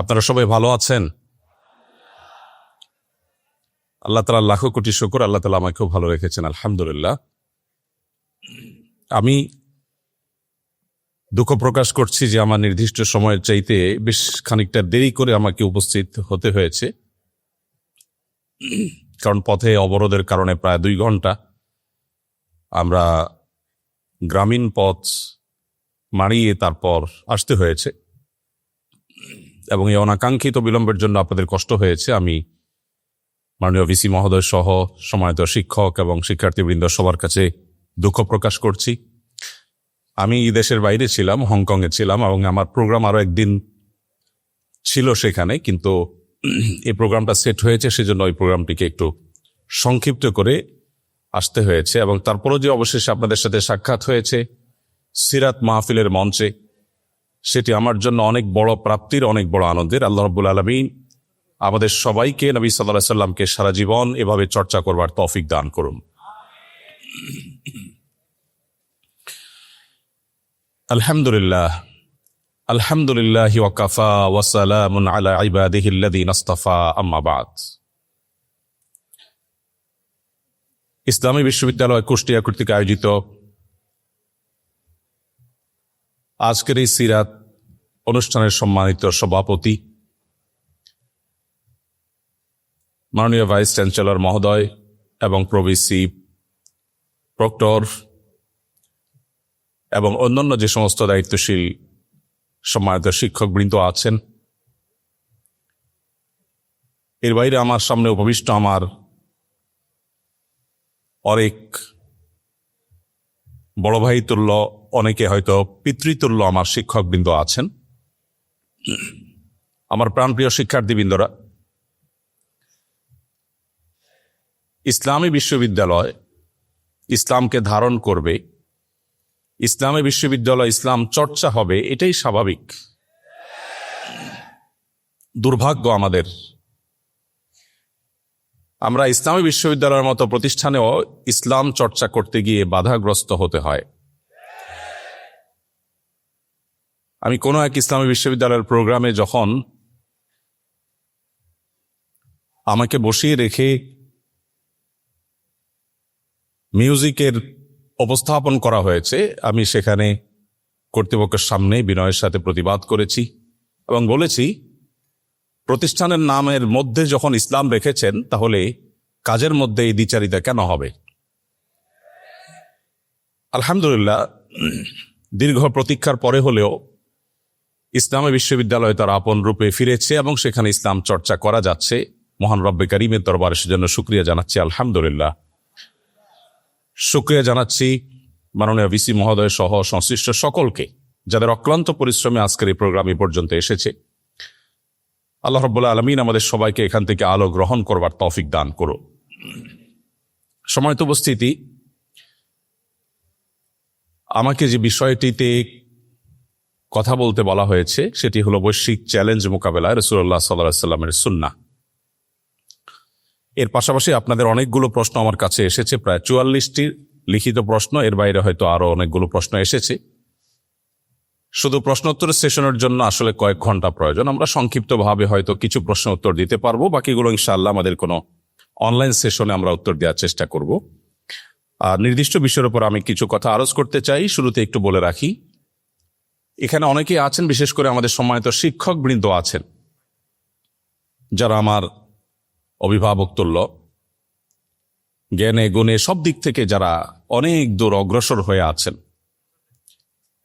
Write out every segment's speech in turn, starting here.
আপনারা সবাই ভালো আছেন? আল্লাহ তালা লাখো কোটি শুকর, আল্লাহ তালা আমাকেও ভালো রেখেছেন, আলহামদুলিল্লাহ। আমি দুঃখ প্রকাশ করছি যে আমার নির্দিষ্ট সময়ের চাইতে বেশ খানিকটা দেরি করে আমাকে উপস্থিত হতে হয়েছে। কারণ পথে অবরোধের কারণে প্রায় দুই ঘণ্টা আমরা গ্রামীণ পথ মারিয়ে তারপর আসতে হয়েছে। এবং এই অনাকাঙ্ক্ষিত বিলম্বের জন্য আপনাদের কষ্ট হয়েছে, আমি মাননীয় ভিসি মহোদয় সহ সময়ত শিক্ষক এবং শিক্ষার্থীবৃন্দ সবার কাছে দুঃখ প্রকাশ করছি। আমি দেশের বাইরে ছিলাম, হংকংয়ে ছিলাম এবং আমার প্রোগ্রাম আরও একদিন ছিল সেখানে, কিন্তু এই প্রোগ্রামটা সেট হয়েছে, সেজন্য ওই প্রোগ্রামটিকে একটু সংক্ষিপ্ত করে আসতে হয়েছে এবং তারপরও যে অবশেষে আপনাদের সাথে সাক্ষাৎ হয়েছে, সিরাত মাহফিলের মঞ্চে সেটি আমার জন্য অনেক বড় প্রাপ্তির, অনেক বড় আনন্দের। আল্লাহ রব্বুল আলমিন আমাদের সবাইকে, নবী সাল্লাহ সাল্লামকে সারা জীবন এভাবে চর্চা করবার তৌফিক দান করুন। আলহামদুলিল্লাহ আলহামদুলিল্লাহ ওয়াকাফা ওয়াসালামুন আলা ইবাদিহিল্লাযীন আস্তাফা, আম্মা বাদ। ইসলামী বিশ্ববিদ্যালয় কুষ্টিয়া কর্তৃক আয়োজিত আজকের এই সিরাত অনুষ্ঠানের সম্মানিত সভাপতি, মাননীয় ভাইস চ্যান্সেলর মহোদয় এবং প্রভিসি প্রক্টর এবং অন্যান্য যে সমস্ত দায়িত্বশীল সম্মানিত শিক্ষকবৃন্দ আছেন। এর বাইরে আমার সামনে উপবিষ্ট আমার অনেক বড় ভাই তুল্য, অনেকে হয়তো পিতৃতুল্য আমার শিক্ষকবৃন্দ আছেন। আমার প্রাণপ্রিয় শিক্ষার্থীবৃন্দরা, ইসলামী বিশ্ববিদ্যালয় ইসলামকে ধারণ করবে, ইসলামী বিশ্ববিদ্যালয় ইসলাম চর্চা হবে, এটাই স্বাভাবিক। দুর্ভাগ্য আমাদের। আমরা ইসলামী বিশ্ববিদ্যালয়ের মতো প্রতিষ্ঠানেও ইসলাম চর্চা করতে গিয়ে বাধাগ্রস্ত হতে হয়। আমি কোনো এক ইসলামী বিশ্ববিদ্যালয়ের প্রোগ্রামে যখন আমাকে বসিয়ে রেখে মিউজিকের উপস্থাপন করা হয়েছে, আমি সেখানে কর্তৃপক্ষের সামনে বিনয়ের সাথে প্রতিবাদ করেছি এবং বলেছি, প্রতিষ্ঠানের নামের মধ্যে যখন ইসলাম রেখেছেন, তাহলে কাজের মধ্যে এই দ্বিচারিতা কেন হবে? আলহামদুলিল্লাহ, দীর্ঘ প্রতীক্ষার পরে হলেও ইসলামী বিশ্ববিদ্যালয় তার আপন রূপে ফিরেছে এবং সেখানে ইসলাম চর্চা করা যাচ্ছে। মহান রব্বে করিমের দরবারে সেজন্য সুক্রিয়া জানাচ্ছি, আলহামদুলিল্লাহ। সুক্রিয়া জানাচ্ছি মাননীয় ভিসি মহোদয় সহ সংশ্লিষ্ট সকলকে, যাদের অক্লান্ত পরিশ্রমে আজকের এই প্রোগ্রাম এ পর্যন্ত এসেছে। আল্লাহ রব্বুল্লাহ আলমিন আমাদের সবাইকে এখান থেকে আলো গ্রহণ করবার তৌফিক দান করো সময়ত উপস্থিতি, আমাকে যে বিষয়টিতে কথা বলতে বলা হয়েছে, সেটি হলো বৈশ্বিক চ্যালেঞ্জ মোকাবেলায় রসুল্লাহ সাল্লাহ সাল্লামের সুন্না এর পাশাপাশি আপনাদের অনেকগুলো প্রশ্ন আমার কাছে এসেছে, প্রায় চুয়াল্লিশটি লিখিত প্রশ্ন, এর বাইরে হয়তো আরও অনেকগুলো প্রশ্ন এসেছে। শুধু প্রশ্নোত্তরের সেশনের জন্য আসলে কয়েক ঘণ্টা প্রয়োজন, আমরা সংক্ষিপ্তভাবে হয়তো কিছু প্রশ্ন উত্তর দিতে পারব, বাকিগুলো ইনশাআল্লাহ আমাদের কোনো অনলাইন সেশনে আমরা উত্তর দেওয়ার চেষ্টা করব। আর নির্দিষ্ট বিষয়ের উপর আমি কিছু কথা আরজ করতে চাই, শুরুতে একটু বলে রাখি এখানে অনেকেই আছেন, বিশেষ করে আমাদের সম্মানিত শিক্ষক বৃন্দ আছেন, যারা আমার অভিভাবক তুল্য। জ্ঞানে, গুণে, সব দিক থেকে যারা অনেক দূর অগ্রসর হয়ে আছেন।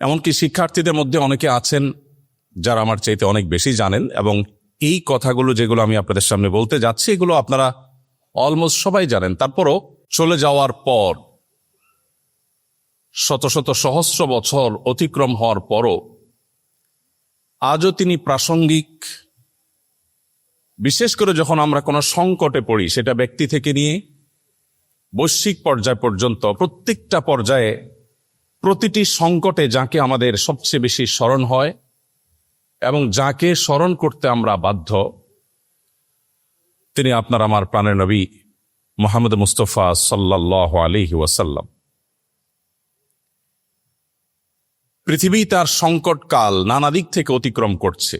এমনকি শিক্ষার্থীদের মধ্যে অনেকে আছেন যারা আমার চাইতে অনেক বেশি জানেন এবং এই কথাগুলো যেগুলো আমি আপনাদের সামনে বলতে যাচ্ছি, এগুলো আপনারা অলমোস্ট সবাই জানেন। তারপরও চলে যাওয়ার পর শত শত সহস্র বছর অতিক্রম হওয়ার পরও আজও তিনি প্রাসঙ্গিক। বিশেষ করে যখন আমরা কোনো সংকটে পড়ি, সেটা ব্যক্তি থেকে নিয়ে বৈশ্বিক পর্যায় পর্যন্ত, প্রত্যেকটা পর্যায়ে প্রতিটি সংকটে যাকে আমাদের সবচেয়ে বেশি স্মরণ হয় এবং যাকে স্মরণ করতে আমরা বাধ্য, তিনি আপনার আমার প্রাণের নবী মোহাম্মদ মুস্তফা সাল্লাহ আলিহি ওয়াসাল্লাম। পৃথিবী তার সংকটকাল নানা দিক থেকে অতিক্রম করছে।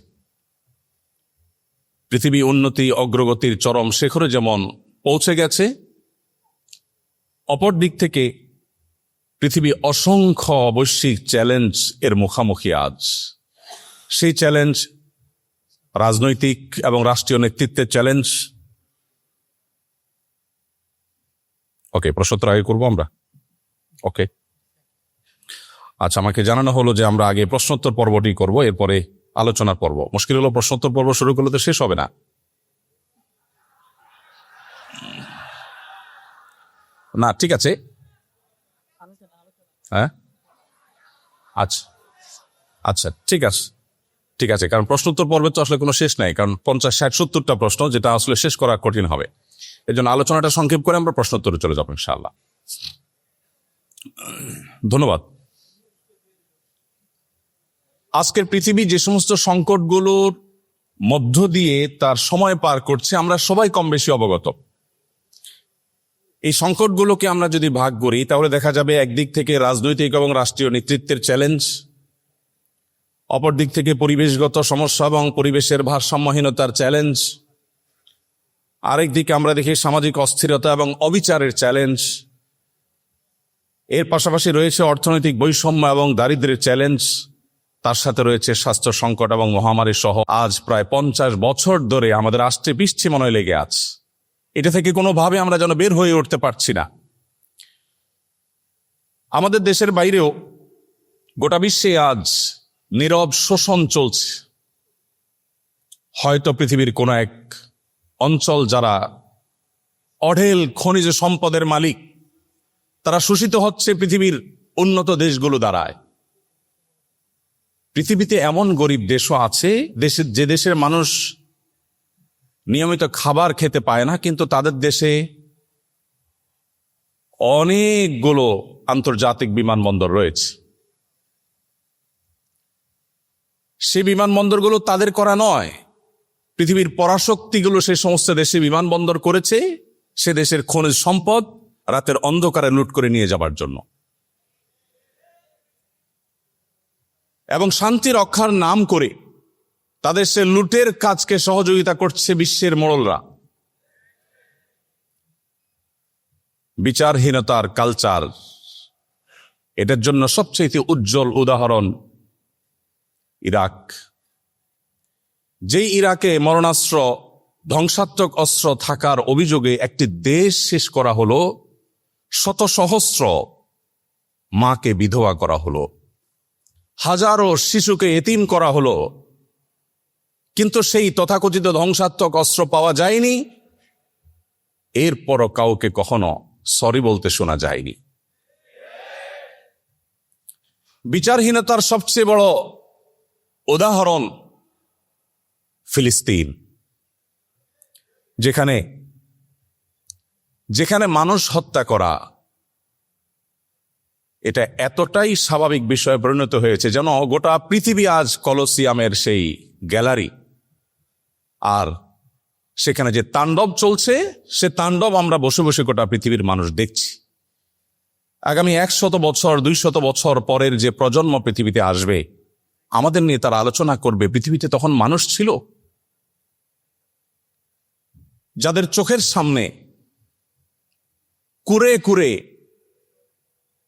পৃথিবী উন্নতি, অগ্রগতির চরম শেখরে যেমন পৌঁছে গেছে, অপর দিক থেকে পৃথিবী অসংখ্য বৈশ্বিক চ্যালেঞ্জ এর মুখামুখি আজ। সেই চ্যালেঞ্জ, রাজনৈতিক এবং রাষ্ট্রীয় নেতৃত্বের চ্যালেঞ্জ। ওকে আগে করব আমরা? ওকে। আচ্ছা আমাকে জানানো হলো যে আমরা আগে প্রশ্নোত্তর পর্বটি করব, এরপরে আলোচনার পর্ব। মুশকিল হলো প্রশ্নোত্তর পর্ব শুরু করলে তো শেষ হবে না। না, ঠিক আছে। হ্যাঁ? আচ্ছা আচ্ছা ঠিক আছে ঠিক আছে। কারণ প্রশ্নোত্তর পর্বে তো আসলে কোনো শেষ নাই, কারণ পঞ্চাশ, ষাট, সত্তরটা প্রশ্ন, যেটা আসলে শেষ করা কঠিন হবে। এই জন্য আলোচনাটা সংক্ষেপ করে আমরা প্রশ্নোত্তরে চলে যাব, ইনশাআল্লাহ। ধন্যবাদ। আজকের পৃথিবী যে সমস্ত সংকটগুলোর মধ্য দিয়ে তার সময় পার করছে, আমরা সবাই কম বেশি অবগত। এই সংকটগুলোকে আমরা যদি ভাগ করি, তাহলে দেখা যাবে একদিক থেকে রাজনৈতিক এবং রাষ্ট্রীয় নেতৃত্বের চ্যালেঞ্জ অপর দিক থেকে পরিবেশগত সমস্যা এবং পরিবেশের ভারসাম্যহীনতার চ্যালেঞ্জ আরেক দিকে আমরা দেখি সামাজিক অস্থিরতা এবং অবিচারের চ্যালেঞ্জ এর পাশাপাশি রয়েছে অর্থনৈতিক বৈষম্য এবং দারিদ্র্যের চ্যালেঞ্জ তার সাথে রয়েছে স্বাস্থ্য সংকট এবং মহামারী সহ আজ প্রায় পঞ্চাশ বছর ধরে আমাদের আষ্টে পিষ্টি মনে লেগে আছে। এটা থেকে কোনোভাবে আমরা যেন বের হয়ে উঠতে পারছি না। আমাদের দেশের বাইরেও গোটা বিশ্বে আজ নীরব শোষণ চলছে। হয়তো পৃথিবীর কোন এক অঞ্চল যারা অঢেল খনিজ সম্পদের মালিক, তারা শোষিত হচ্ছে পৃথিবীর উন্নত দেশগুলো দ্বারায়। পৃথিবীতে এমন গরিব দেশও আছে দেশের যে দেশের মানুষ নিয়মিত খাবার খেতে পায় না, কিন্তু তাদের দেশে অনেকগুলো আন্তর্জাতিক বিমানবন্দর রয়েছে। সে বিমানবন্দরগুলো তাদের করা নয়। পৃথিবীর পরাশক্তিগুলো সে সমস্ত দেশে বিমানবন্দর করেছে, সে দেশের খনিজ সম্পদ রাতের অন্ধকারে লুট করে নিয়ে যাবার জন্য। এবং শান্তি রক্ষার নাম করে তাদের সে লুটের কাজকে সহযোগিতা করছে বিশ্বের মোড়লরা। বিচারহীনতার কালচার এটার জন্য সবচেয়ে উজ্জ্বল উদাহরণ ইরাক। যেই ইরাকে মরণাস্ত্র, ধ্বংসাত্মক অস্ত্র থাকার অভিযোগে একটি দেশ শেষ করা হলো শত সহস্র মাকে বিধবা করা হলো। হাজারো শিশুকে এতিম করা হলো। কিন্তু সেই তথাকথিত ধ্বংসাত্মক অস্ত্র পাওয়া যায়নি। এরপরও কাউকে কখনো সরি বলতে শোনা যায়নি। বিচারহীনতার সবচেয়ে বড় উদাহরণ ফিলিস্তিন। যেখানে যেখানে মানুষ হত্যা করা এটা এতটাই স্বাভাবিক বিষয়ে পরিণত হয়েছে যেন গোটা পৃথিবী আজ কলসিয়ামের সেই গ্যালারি। আর সেখানে যে তাণ্ডব চলছে, সে তাণ্ডব আমরা বসে বসে গোটা পৃথিবীর মানুষ দেখছি। আগামী একশত বছর, দুইশত বছর পরের যে প্রজন্ম পৃথিবীতে আসবে, আমাদের নিয়ে তারা আলোচনা করবে, পৃথিবীতে তখন মানুষ ছিল। যাদের চোখের সামনে কুরে কুরে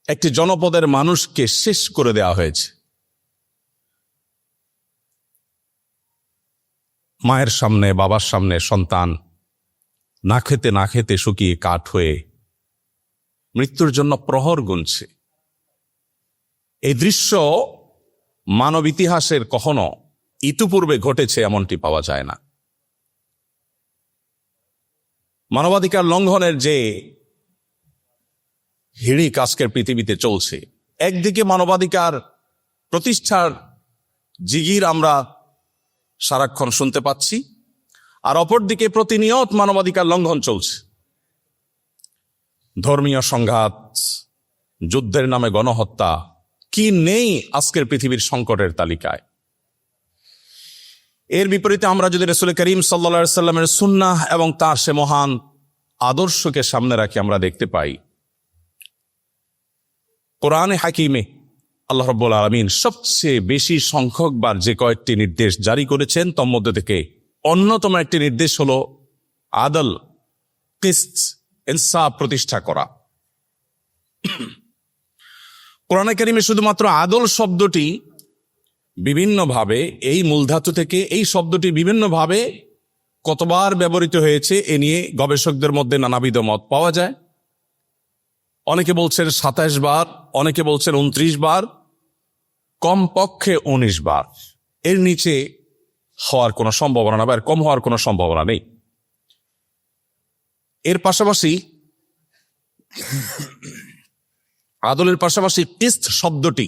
একটি জনপদের মানুষকে শেষ করে দেওয়া হয়েছে। মায়ের সামনে, বাবার সামনে সন্তান না খেতে না খেতে শুকিয়ে কাঠ হয়ে মৃত্যুর জন্য প্রহর গুনছে। এই দৃশ্য মানব ইতিহাসের কখনো ইতুপূর্বে ঘটেছে এমনটি পাওয়া যায় না। মানবাধিকার লঙ্ঘনের যে হিড়িক আজকের পৃথিবীতে চলছে। একদিকে মানবাধিকার প্রতিষ্ঠার জিগির আমরা সারাক্ষণ শুনতে পাচ্ছি, আর অপরদিকে প্রতিনিয়ত মানবাধিকার লঙ্ঘন চলছে। ধর্মীয় সংঘাত, যুদ্ধের নামে গণহত্যা, কি নেই আজকের পৃথিবীর সংকটের তালিকায়? এর বিপরীতে আমরা যদি রসুল করিম সাল্লা সাল্লামের সুন্নাহ এবং তার সে মহান আদর্শকে সামনে রাখি, আমরা দেখতে পাই কোরআনে হাকিমে আল্লাহ রব্বুল আলমিন সবচেয়ে বেশি সংখ্যকবার যে কয়েকটি নির্দেশ জারি করেছেন তন্মধ্যে থেকে অন্যতম একটি নির্দেশ হল আদল, কিস্ত, ইনসাফ প্রতিষ্ঠা করা। কোরআন কারিমে শুধুমাত্র আদল শব্দটি বিভিন্নভাবে, এই মূলধাতু থেকে এই শব্দটি বিভিন্নভাবে কতবার ব্যবহৃত হয়েছে, এ নিয়ে গবেষকদের মধ্যে নানাবিধ মত পাওয়া যায়। অনেকে বলছেন বার, অনেকে বলছেন উনত্রিশ বার, কমপক্ষে উনিশ বার। এর নিচে হওয়ার কোনো সম্ভাবনা না বা কম হওয়ার কোনো সম্ভাবনা নেই। এর পাশাপাশি আদলের পাশাপাশি কিস্ত শব্দটি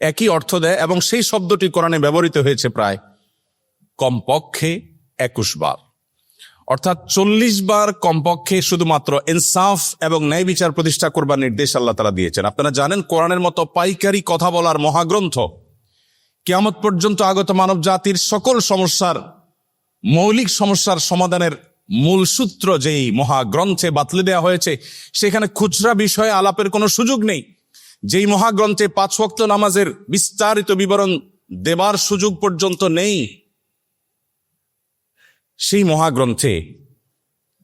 একই অর্থ দেয় এবং সেই শব্দটি কোরআনে ব্যবহৃত হয়েছে প্রায় কমপক্ষে একুশ বার। অর্থাৎ চল্লিশ বার কমপক্ষে শুধুমাত্র ইনসাফ এবং ন্যায় বিচার প্রতিষ্ঠা করবার নির্দেশ আল্লাহ তারা দিয়েছেন। আপনারা জানেন, কোরআনের মতো পাইকারি কথা বলার মহাগ্রন্থ কেয়ামত পর্যন্ত আগত মানব জাতির সকল সমস্যার, মৌলিক সমস্যার সমাধানের মূল সূত্র যেই মহাগ্রন্থে বাতলে দেওয়া হয়েছে, সেখানে খুচরা বিষয়ে আলাপের কোনো সুযোগ নেই। যেই মহাগ্রন্থে পাঁচ ওয়াক্ত নামাজের বিস্তারিত বিবরণ দেবার সুযোগ পর্যন্ত নেই। সেই মহাগ্রন্থে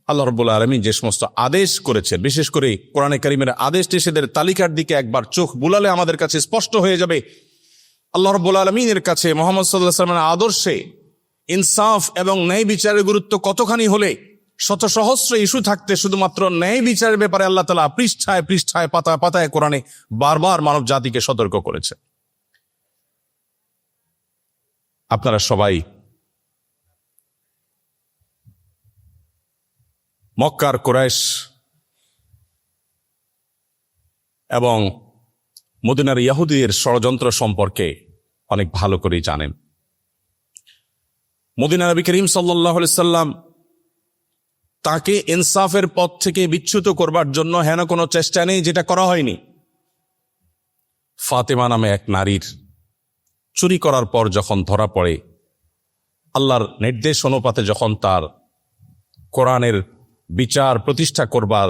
আল্লাহ রব্বুল আলমী যে সমস্ত আদেশ করেছেন, বিশেষ করে কোরআনে কারিমের আদেশ নিষেধের তালিকার দিকে একবার চোখ বুলালে আমাদের কাছে স্পষ্ট হয়ে যাবে। আল্লাহ রব্বুল আলমিনের কাছে মোহাম্মদ সাল্লাহ সাল্লামের আদর্শে ইনসাফ এবং ন্যায় বিচারের গুরুত্ব কতখানি হলে শত সহস্র ইস্যু থাকতে শুধুমাত্র ন্যায় বিচারের ব্যাপারে আল্লাহ তালা পৃষ্ঠায় পৃষ্ঠায় পাতায় পাতায় কোরআনে বারবার মানব জাতিকে সতর্ক করেছে আপনারা সবাই মক্কার কোরাইশ এবং মদিনার ইয়াহুদির ষড়যন্ত্র সম্পর্কে অনেক ভালো করেই জানেন। মদিনা নবী করিম সাল্লাহ সাল্লাম তাকে ইনসাফের পথ থেকে বিচ্যুত করবার জন্য হেন কোনো চেষ্টা নেই যেটা করা হয়নি। ফাতেমা নামে এক নারীর চুরি করার পর যখন ধরা পড়ে, আল্লাহর নির্দেশ অনুপাতে যখন তার কোরআনের বিচার প্রতিষ্ঠা করবার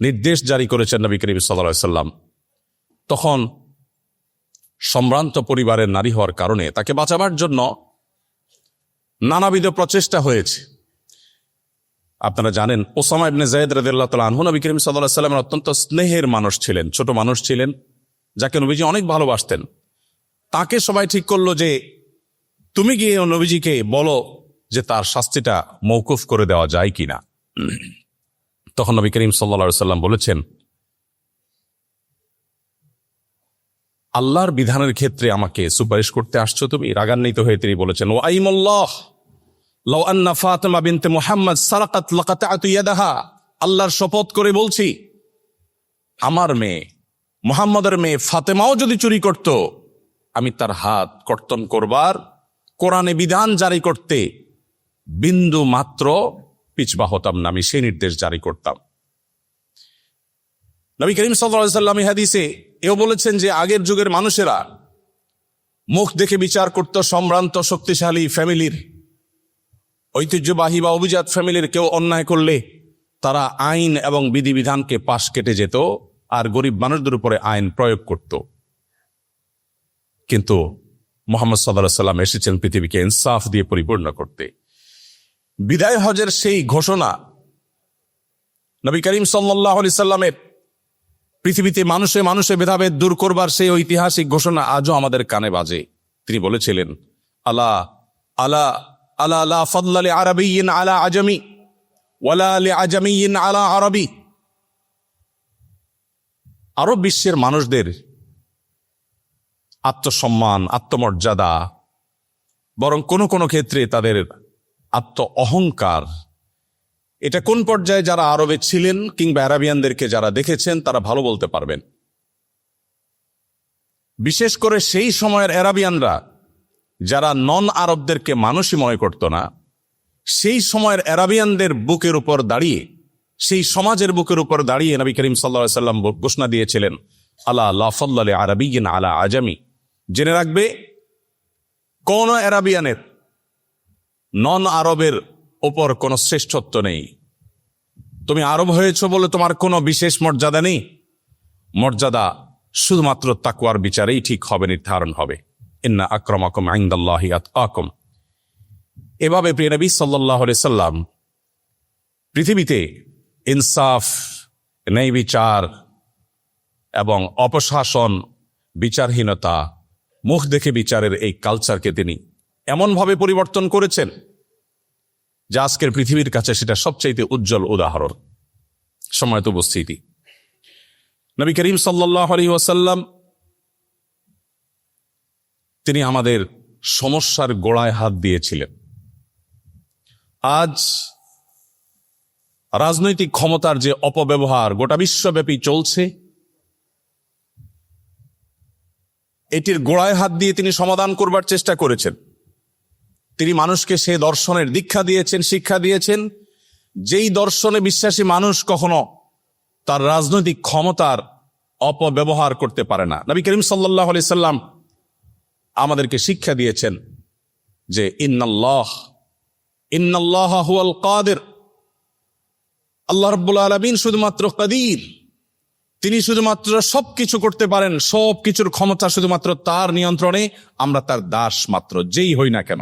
নির্দেশ জারি করেছেন নবী করিম সাল্লা সাল্লাম। তখন সম্ভ্রান্ত পরিবারের নারী হওয়ার কারণে তাকে বাঁচাবার জন্য নানাবিধ প্রচেষ্টা হয়েছে। আপনারা জানেন, ওসামা ইবনে জায়দ রাদিল্লাহ তালা আনহু নবী করিম সাল্লাহ সাল্লামের অত্যন্ত স্নেহের মানুষ ছিলেন, ছোট মানুষ ছিলেন, যাকে নবীজি অনেক ভালোবাসতেন। তাকে সবাই ঠিক করল যে, তুমি গিয়ে নবীজিকে বলো যে তার শাস্তিটা মৌকুফ করে দেওয়া যায় কিনা। তখন নবী করিম সাল্লা সাল্লাম বলেছেন, আল্লাহর বিধানের ক্ষেত্রে আমাকে সুপারিশ করতে আসছো তুমি? রাগান্বিত হয়ে তিনি বলেছেন ও আইমল্লাহ, লাউ আন্না ফাতেমা বিনতে মুহাম্মদ সারাকাত লাকাতাতু ইয়াদাহা। আল্লাহর শপথ করে বলছি, আমার মেয়ে, মুহাম্মদের মেয়ে ফাতেমাও যদি চুরি করত, আমি তার হাত কর্তন করবার কোরআনে বিধান জারি করতে বিন্দু মাত্র পিছবা হতাম না, আমি সেই নির্দেশ জারি করতাম। নবী করিম সাল্লাম হাদিসে এও বলেছেন যে, আগের যুগের মানুষেরা মুখ দেখে বিচার করত সম্ভ্রান্ত, শক্তিশালী ফ্যামিলির। ঐতিহ্যবাহী বা অভিজাত ফ্যামিলির কেউ অন্যায় করলে তারা আইন এবং বিধিবিধানকে পাশ কেটে যেত আর গরিব মানুষদের উপরে আইন প্রয়োগ করত। কিন্তু মোহাম্মদ সাল্লাহ সাল্লাম এসেছেন পৃথিবীকে ইনসাফ দিয়ে পরিপূর্ণ করতে। বিদায় হজের সেই ঘোষণা নবী করিম সাল্লাহ আলি সাল্লামের পৃথিবীতে মানুষে মানুষে ভেদাভেদ দূর করবার সেই ঐতিহাসিক ঘোষণা আজও আমাদের কানে বাজে। তিনি বলেছিলেন, আলা আলা আলা আলা ফদলালে আরবিয়িন আলা আজমি, ওয়ালা আলে আজমিয়িন আলা আরবি। আরব বিশ্বের মানুষদের আত্মসম্মান, আত্মমর্যাদা বরং কোনো কোনো ক্ষেত্রে তাদের আত্ম অহংকার এটা কোন পর্যায়ে যারা আরবে ছিলেন কিংবা অ্যারাবিয়ানদেরকে যারা দেখেছেন, তারা ভালো বলতে পারবেন। বিশেষ করে সেই সময়ের অ্যারাবিয়ানরা, যারা নন আরবদেরকে মানুষই মনে করত না, সেই সময়ের অ্যারাবিয়ানদের বুকের উপর দাঁড়িয়ে, সেই সমাজের বুকের উপর দাঁড়িয়ে নবী করিম সাল্লা সাল্লাম ঘোষণা দিয়েছিলেন, আলা লাফল্লা আরবিগিন আলা আজামি। জেনে রাখবে, কোন অ্যারাবিয়ানের নন আরবের ওপর কোনো শ্রেষ্ঠত্ব নেই। তুমি আরব হয়েছ বলে তোমার কোনো বিশেষ মর্যাদা নেই? মর্যাদা শুধুমাত্র তাকুয়ার বিচারেই ঠিক হবে, নির্ধারণ হবে। ইন্না আক্রমাকম আইন্দাল্লাহি আকম এভাবে প্রিয় নবী সাল্লাহ সাল্লাম পৃথিবীতে ইনসাফ ন্যায় বিচার এবং অপশাসন, বিচারহীনতা, মুখ দেখে বিচারের এই কালচারকে তিনি এমনভাবে পরিবর্তন করেছেন যে আজকের পৃথিবীর কাছে সেটা সবচাইতে উজ্জ্বল উদাহরণ। সময়ত উপস্থিতি। নবী করিম সাল্লাহ আলী তিনি আমাদের সমস্যার গোড়ায় হাত দিয়েছিলেন। আজ রাজনৈতিক ক্ষমতার যে অপব্যবহার গোটা বিশ্বব্যাপী চলছে, এটির গোড়ায় হাত দিয়ে তিনি সমাধান করবার চেষ্টা করেছেন। তিনি মানুষকে সে দর্শনের দীক্ষা দিয়েছেন, শিক্ষা দিয়েছেন। যেই দর্শনে বিশ্বাসী মানুষ কখনো তার রাজনৈতিক ক্ষমতার অপব্যবহার করতে পারে না। নবী করিম সাল্লাহ আলি সাল্লাম আমাদেরকে শিক্ষা দিয়েছেন যে ইন্নাল্লাহ ইন্নাল্লাহ কাদের। আল্লাহ রব্বুল আলমিন শুধুমাত্র কাদির। তিনি শুধুমাত্র সব কিছু করতে পারেন সব কিছুর ক্ষমতা শুধুমাত্র তার নিয়ন্ত্রণে, আমরা তার দাস মাত্র, যেই হই না কেন।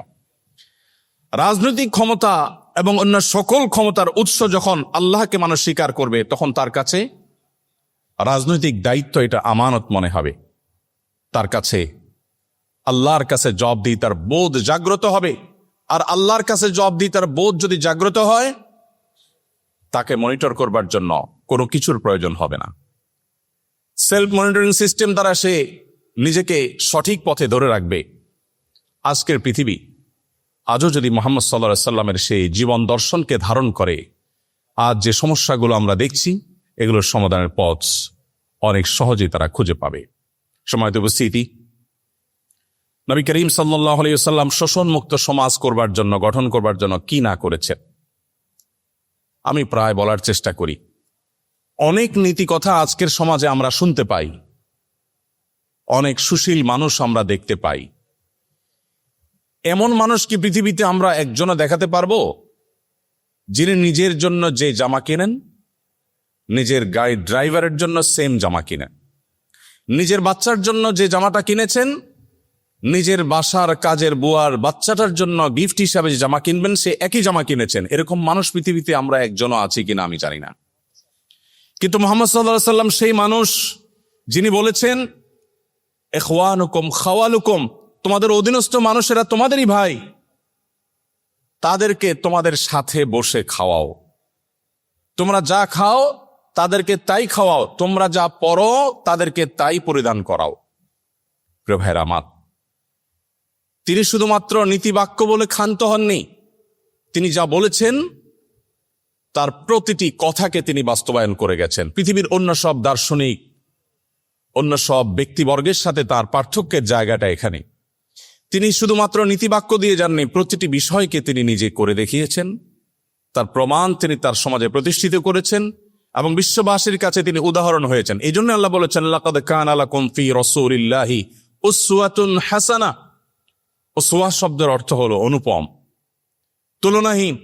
রাজনৈতিক ক্ষমতা এবং অন্য সকল ক্ষমতার উৎস যখন আল্লাহকে মানুষ স্বীকার করবে, তখন তার কাছে রাজনৈতিক দায়িত্ব এটা আমানত মনে হবে। তার কাছে আল্লাহর কাছে জব দিই তার বোধ জাগ্রত হবে। আর আল্লাহর কাছে জব দিই তার বোধ যদি জাগ্রত হয়, তাকে মনিটর করবার জন্য কোনো কিছুর প্রয়োজন হবে না। সেলফ মনিটরিং সিস্টেম দ্বারা সে নিজেকে সঠিক পথে ধরে রাখবে। আজকের পৃথিবী আজও যদি মোহাম্মদ সাল্লা সাল্লামের সেই জীবন দর্শনকে ধারণ করে, আজ যে সমস্যাগুলো আমরা দেখছি, এগুলোর সমাধানের পথ অনেক সহজেই তারা খুঁজে পাবে। সময়ত উপস্থিতি, নবী করিম সাল্লাহ আলিয়াল্লাম শোষণমুক্ত সমাজ করবার জন্য, গঠন করবার জন্য কি না করেছেন? আমি প্রায় বলার চেষ্টা করি। অনেক নীতি কথা আজকের সমাজে আমরা শুনতে পাই। অনেক সুশীল মানুষ আমরা দেখতে পাই। এমন মানুষ কি পৃথিবীতে আমরা একজনও দেখাতে পারব, যিনি নিজের জন্য যে জামা কেনেন, নিজের গাড়ি ড্রাইভারের জন্য সেম জামা কিনেন। নিজের বাচ্চার জন্য যে জামাটা কিনেছেন, নিজের বাসার কাজের বুয়ার বাচ্চাটার জন্য গিফট হিসাবে যে জামা কিনবেন, সে একই জামা কিনেছেন। এরকম মানুষ পৃথিবীতে আমরা একজনও আছি কিনা আমি জানি না। কিন্তু মোহাম্মদ সাল্লাহ সাল্লাম সেই মানুষ, যিনি বলেছেন এখওয়ানুকুম খাওয়ালুকুম তোমাদের অধীনস্থ মানুষেরা তোমাদেরই ভাই। তাদেরকে তোমাদের সাথে বসে খাওয়াও। তোমরা যা খাও, তাদেরকে তাই খাওয়াও। তোমরা যা পরো, তাদেরকে তাই পরিধান করাও। প্রিয় ভাইয়ের আমার, তিনি শুধুমাত্র নীতিবাক্য বলে ক্ষান্ত হননি। তিনি যা বলেছেন, তার প্রতিটি কথাকে তিনি বাস্তবায়ন করে গেছেন। পৃথিবীর অন্য সব দার্শনিক, অন্য সব ব্যক্তিবর্গের সাথে তার পার্থক্যের জায়গাটা এখানে। তিনি শুধুমাত্র নীতিবাক্য দিয়ে যাননি, প্রতিটি বিষয়কে তিনি নিজে করে দেখিয়েছেন। তার প্রমাণ তিনি তার সমাজে প্রতিষ্ঠিত করেছেন এবং বিশ্ববাসীর কাছে তিনি উদাহরণ হয়েছেন। এই জন্য আল্লাহ বলেছেন কান আলা হাসানা। শব্দের অর্থ হলো অনুপম, তুলনাহীন।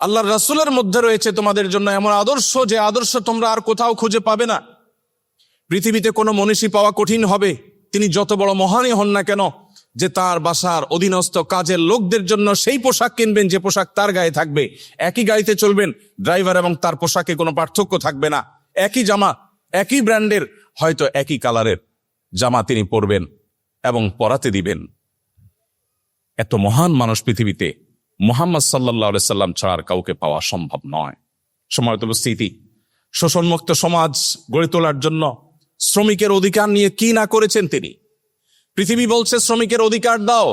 আল্লাহর রাসূলের মধ্যে রয়েছে তোমাদের জন্য এমন আদর্শ যে আদর্শ তোমরা আর কোথাও খুঁজে পাবে না। পৃথিবীতে কোনো মনীষী পাওয়া কঠিন হবে। তিনি যত বড় মহানই হন না কেন যে তার বাসার অধীনস্থ কাজের লোকদের জন্য সেই পোশাক কিনবেন, যে পোশাক তার গায়ে থাকবে। একই গাড়িতে চলবেন, ড্রাইভার এবং তার পোশাকে কোনো পার্থক্য থাকবে না। একই জামা, একই ব্র্যান্ডের, হয়তো একই কালারের জামা তিনি পরবেন এবং পরাতে দিবেন। এত মহান মানুষ পৃথিবীতে মোহাম্মদ সাল্লাহ সাল্লাম ছাড়া আর কাউকে পাওয়া সম্ভব নয়। সময়ত উপস্থিতি, শোষণমুক্ত সমাজ গড়ে তোলার জন্য শ্রমিকের অধিকার নিয়ে কি না করেছেন তিনি? পৃথিবী বলছে, শ্রমিকের অধিকার দাও।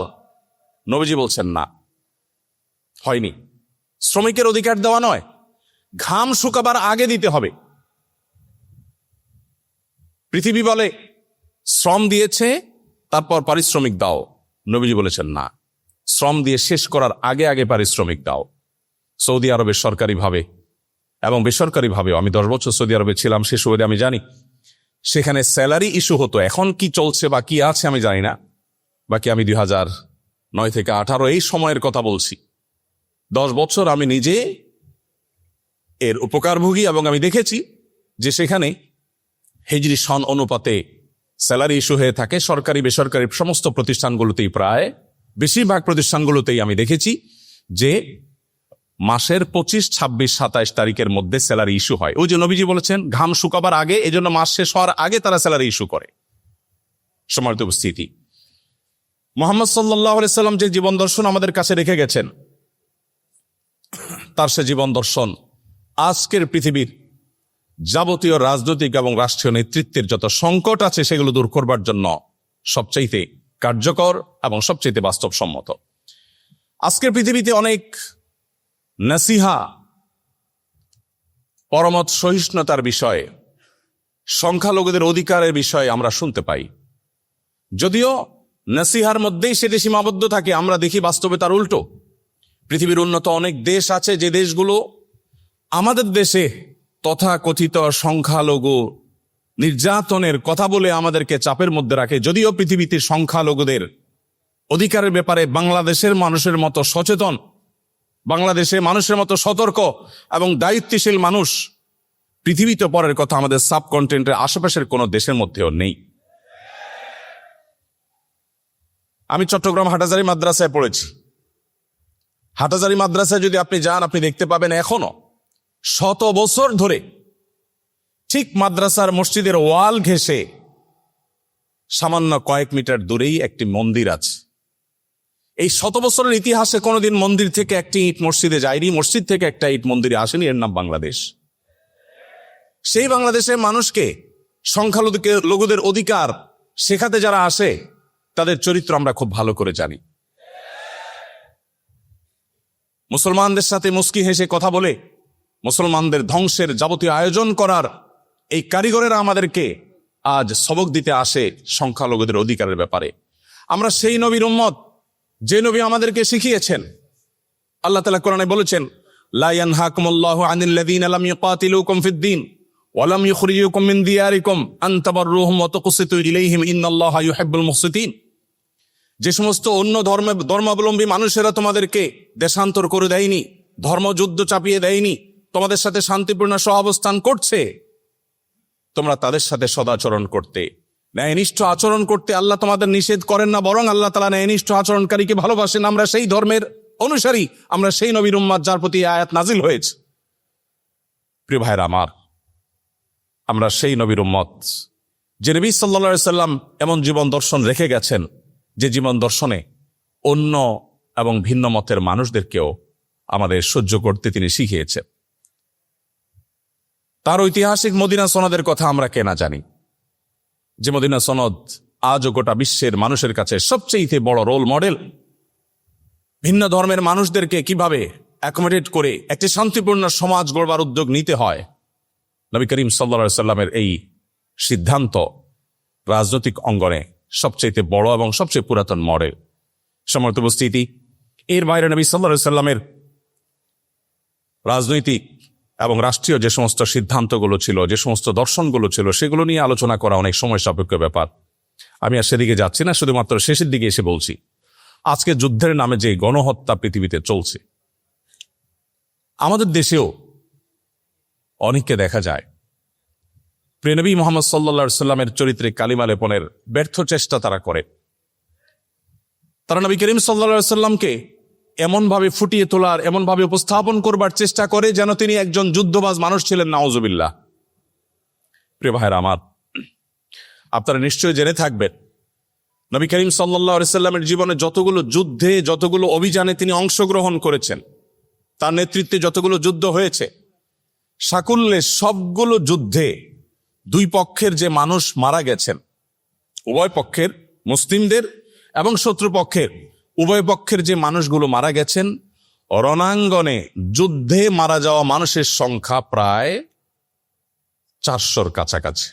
নবীজি বলছেন, না, হয়নি। শ্রমিকের অধিকার দেওয়া নয়, ঘাম শুকাবার আগে দিতে হবে। পৃথিবী বলে, শ্রম দিয়েছে, তারপর পারিশ্রমিক দাও। নবীজি বলেছেন, না, শ্রম দিয়ে শেষ করার আগে আগে পারিশ্রমিক দাও। সৌদি আরবের সরকারিভাবে এবং বেসরকারিভাবেও, আমি দশ বছর সৌদি আরবে ছিলাম, সে সুবিধা আমি জানি সেখানে স্যালারি ইস্যু হতো। এখন কি চলছে বা কি আছে আমি জানি না। বাকি আমি দুই হাজার নয় থেকে আঠারো এই সময়ের কথা বলছি। দশ বছর আমি নিজে এর উপকারভোগী এবং আমি দেখেছি যে সেখানে হেজরি সন অনুপাতে স্যালারি ইস্যু হয়ে থাকে। সরকারি, বেসরকারি সমস্ত প্রতিষ্ঠানগুলোতেই প্রায় বেশিরভাগ প্রতিষ্ঠানগুলোতেই আমি দেখেছি যে মাসের পঁচিশ, ছাব্বিশ, সাতাইশ তারিখের মধ্যে স্যালারি ইস্যু হয়। ওই যে নবীজি বলেছেন, ঘাম শুকাবার আগে এই জন্য মাস শেষ হওয়ার আগে তারা স্যালারি ইস্যু করে। সমার্থ উপস্থিতি। মোহাম্মদ সাল্লাম যে জীবন দর্শন আমাদের কাছে রেখে গেছেন, তার সে জীবন দর্শন আজকের পৃথিবীর যাবতীয় রাজনৈতিক এবং রাষ্ট্রীয় নেতৃত্বের যত সংকট আছে, সেগুলো দূর করবার জন্য সবচাইতে কার্যকর এবং সবচাইতে বাস্তবসম্মত। আজকের পৃথিবীতে অনেক নাসিহা, পরমত সহিষ্ণুতার বিষয়ে, সংখ্যালঘুদের অধিকারের বিষয়ে আমরা শুনতে পাই। যদিও নাসিহার মধ্যেই সেটি সীমাবদ্ধ থাকে, আমরা দেখি বাস্তবে তার উল্টো। পৃথিবীর উন্নত অনেক দেশ আছে, যে দেশগুলো আমাদের দেশে তথাকথিত সংখ্যালঘু নির্যাতনের কথা বলে আমাদেরকে চাপের মধ্যে রাখে। যদিও পৃথিবীতে সংখ্যালঘুদের অধিকারের ব্যাপারে বাংলাদেশের মানুষের মতো সচেতন বাংলাদেশে মানুষের মতো সতর্ক এবং দায়িত্বশীল মানুষ পৃথিবীতে পরের কথা আমাদের সাবকন্টিনেন্টের আশেপাশের কোনো দেশের মধ্যেও নেই। আমি চট্টগ্রাম হাটাজারি মাদ্রাসায় পড়েছি। হাটাজারি মাদ্রাসায় যদি আপনি যান, আপনি দেখতে পাবেন এখনও শত বছর ধরে ঠিক মাদ্রাসার মসজিদের ওয়াল ঘেঁষে সামান্য কয়েক মিটার দূরেই একটি মন্দির আছে। এই শত বছরের ইতিহাসে কোনোদিন মন্দির থেকে একটি ইট মসজিদে যায়নি, মসজিদ থেকে একটা ইট মন্দিরে আসেনি, এর নাম বাংলাদেশ। সেই বাংলাদেশের মানুষকে, সংখ্যালঘুকে, লঘুদের অধিকার শেখাতে যারা আসে, তাদের চরিত্র আমরা খুব ভালো করে জানি। মুসলমানদের সাথে মুস্কি হেসে কথা বলে, মুসলমানদের ধ্বংসের যাবতীয় আয়োজন করার এই কারিগরেরা আমাদেরকে আজ সবক দিতে আসে সংখ্যালঘুদের অধিকারের ব্যাপারে। আমরা সেই নবীর উম্মত যে নবী আমাদেরকে শিখিয়েছেন, আল্লাহ তালা কোরআনে বলেছেন লায়ান হাকুমুল্লাহ আনিল্লাদিন আলাম ইউকাতিলুকুম ফিদ্দিন ওয়ালাম ইউখরিজুকুম মিন দিয়ারিকুম আন তাবাররুহুম ওয়া তুকসিতু ইলাইহিম ইন্নাল্লাহা ইউহিব্বুল মুকসিতিন যে সমস্ত অন্য ধর্মে, ধর্মাবলম্বী মানুষেরা তোমাদেরকে দেশান্তর করে দেয়নি, ধর্মযুদ্ধ চাপিয়ে দেয়নি, তোমাদের সাথে শান্তিপূর্ণ সহাবস্থান করছে, তোমরা তাদের সাথে সদাচরণ করতে ন্যায়নিষ্ঠ আচরণ করতে আল্লাহ তোমাদের নিষেধ করেন না, বরং আল্লাহ তালা ন্যায়নিষ্ঠ আচরণকারীকে ভালোবাসেন। আমরা সেই ধর্মের অনুসারী, আমরা সেই নবীর উম্মাদ যার প্রতি আয়াত নাজিল হয়েছে। প্রিয় ভাইরা আমার, আমরা সেই নবীর উম্মত, যে নবী সাল্লা সাল্লাম এমন জীবন দর্শন রেখে গেছেন, যে জীবন দর্শনে অন্য এবং ভিন্ন মতের মানুষদেরকেও আমাদের সহ্য করতে তিনি শিখিয়েছেন। তার ঐতিহাসিক মদিনা সোনাদের কথা আমরা কেনা জানি। যে মদিনা সনদ আজও গোটা বিশ্বের মানুষের কাছে সবচেয়ে বড় রোল মডেল ভিন্ন ধর্মের মানুষদেরকে কীভাবে অ্যাকোমোডেট করে একটি শান্তিপূর্ণ সমাজ গড়বার উদ্যোগ নিতে হয়? নবী করিম সাল্লা সাল্লামের এই সিদ্ধান্ত রাজনৈতিক অঙ্গনে সবচেয়ে বড় এবং সবচেয়ে পুরাতন মডেল সমর্থ উপস্থিতি, এর বাইরে নবী সাল্লা সাল্লামের রাজনৈতিক এবং রাষ্ট্রীয় যে সমস্ত সিদ্ধান্তগুলো ছিল, যে সমস্ত দর্শনগুলো ছিল, সেগুলো নিয়ে আলোচনা করা অনেক সময় সাপেক্ষ ব্যাপার। আমি আর সেদিকে যাচ্ছি না, শুধুমাত্র শেষের দিকে এসে বলছি, আজকে যুদ্ধের নামে যে গণহত্যা পৃথিবীতে চলছে, আমাদের দেশেও অনেককে দেখা যায়। প্রেনবী মোহাম্মদ সাল্লা সাল্লামের চরিত্রে কালিমা লেপনের ব্যর্থ চেষ্টা তারা করে। তারা নবী করিম সাল্লা সাল্লামকে এমনভাবে ফুটিয়ে তোলার, এমনভাবে উপস্থাপন করবার চেষ্টা করে যেন তিনি একজন যুদ্ধবাজ মানুষ ছিলেন নাওজবিল্লা প্রিয় ভাইয়ের আমার, আপনারা নিশ্চয়ই জেনে থাকবেন, নবী করিম সাল্লাহ সাল্লামের জীবনে যতগুলো যুদ্ধে, যতগুলো অভিযানে তিনি অংশগ্রহণ করেছেন, তার নেতৃত্বে যতগুলো যুদ্ধ হয়েছে, সাকুল্যে সবগুলো যুদ্ধে দুই পক্ষের যে মানুষ মারা গেছেন, উভয় পক্ষের মুসলিমদের এবং শত্রুপক্ষের উভয় পক্ষের যে মানুষগুলো মারা গেছেন, রণাঙ্গনে যুদ্ধে মারা যাওয়া মানুষের সংখ্যা প্রায় চারশোর কাছাকাছি।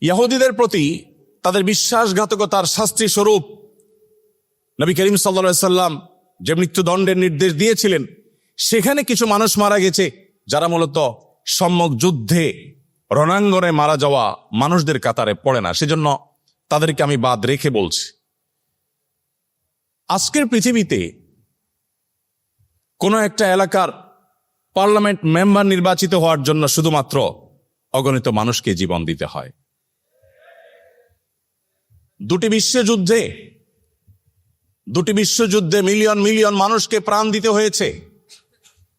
ইয়াহুদিদের প্রতি তাদের বিশ্বাসঘাতকতার শাস্তি স্বরূপ নবী করিম সাল্লা সাল্লাম যে মৃত্যুদণ্ডের নির্দেশ দিয়েছিলেন, সেখানে কিছু মানুষ মারা গেছে যারা মূলত সম্যক যুদ্ধে রণাঙ্গনে মারা যাওয়া মানুষদের কাতারে পড়ে না। সেজন্য তাদেরকে আমি বাদ রেখে বলছি। আজকের পৃথিবীতে কোনো একটা এলাকার পার্লামেন্ট মেম্বার নির্বাচিত হওয়ার জন্য শুধুমাত্র অগণিত মানুষকে জীবন দিতে হয়। দুটি বিশ্বযুদ্ধে দুটি বিশ্বযুদ্ধে মিলিয়ন মিলিয়ন মানুষকে প্রাণ দিতে হয়েছে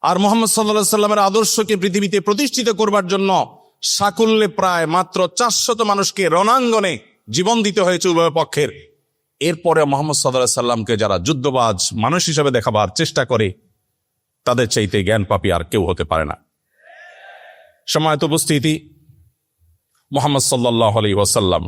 আর মোহাম্মদ সাল্লা সাল্লামের আদর্শকে পৃথিবীতে প্রতিষ্ঠিত করবার জন্য সাকুল্যে প্রায় মাত্র চারশত মানুষকে রণাঙ্গনে জীবন দিতে হয়েছে উভয় পক্ষের। এরপরে মোহাম্মদ সাল্লাহ সাল্লামকে যারা যুদ্ধবাজ মানুষ হিসেবে দেখাবার চেষ্টা করে, তাদের চাইতে জ্ঞান পাপি আর কেউ হতে পারে না। সময়ত উপস্থিতি, মোহাম্মদ সাল্লাহ আলী ওয়াসাল্লাম